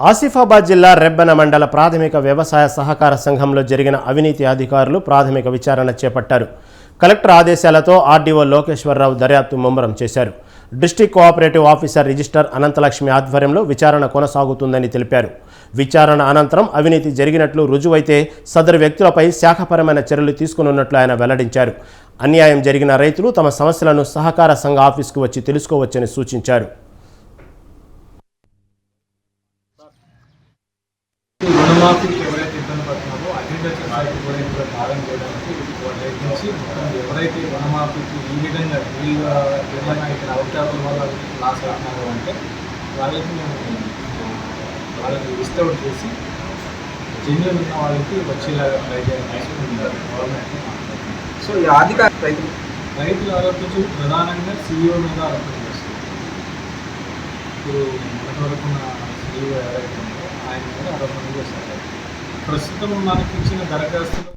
ఆసిఫాబాద్ జిల్లా రెబ్బెన మండల ప్రాథమిక వ్యవసాయ సహకార సంఘంలో జరిగిన అవినీతి అధికారులు ప్రాథమిక విచారణ చేపట్టారు. కలెక్టర్ ఆదేశాలతో ఆర్డీఓ లోకేశ్వరరావు దర్యాప్తు ముమ్మరం చేశారు. District cooperative officer register Ananthalakshmi ఆధ్వర్యంలో విచారణ కొనసాగుతుందని తెలిపారు. విచారణ అనంతరం అవినీతి జరిగినట్లు రుజువైతే సదరు వ్యక్తులపై శాఖపరమైన చర్యలు తీసుకునున్నట్లు ఆయన వెల్లడించారు. అన్యాయం జరిగిన రైతులు తమ సమస్యలను సహకార సంఘ ఆఫీసుకు వచ్చి తెలుసుకోవచ్చని సూచించారు. రుణమాఫీకి ఎవరైతే ఇబ్బంది పడుతున్నారో అగ్రికల్చర్ సైట్ కూడా ఇందులో భాగం చేయడానికి ప్రయత్నించి మొత్తం ఎవరైతే రుణమాఫీకి ఈ విధంగా వీళ్ళు ఏమైనా ఇక్కడ అవకాశాల వల్ల లాస్ అవుతున్నారు అంటే వాళ్ళకి మేము వాళ్ళకి అవుట్ చేసి జెన్యున్ ఉన్న వాళ్ళకి వచ్చేలాగా ట్రై చేయాలని గవర్నమెంట్ సో ఈ అధికార రైతు రైతులు ఆరోపించి ప్రధానంగా సీఈఓ మీద ఆరోపణ చేస్తారు ఇప్పుడు మొన్నటి వరకు ఉన్న సీఈఓ ఎవరైతే ఉన్నారో ఆయన మీద ఆరోపణ చేస్తారు ప్రస్తుతం మనకి ఇచ్చిన దరఖాస్తులు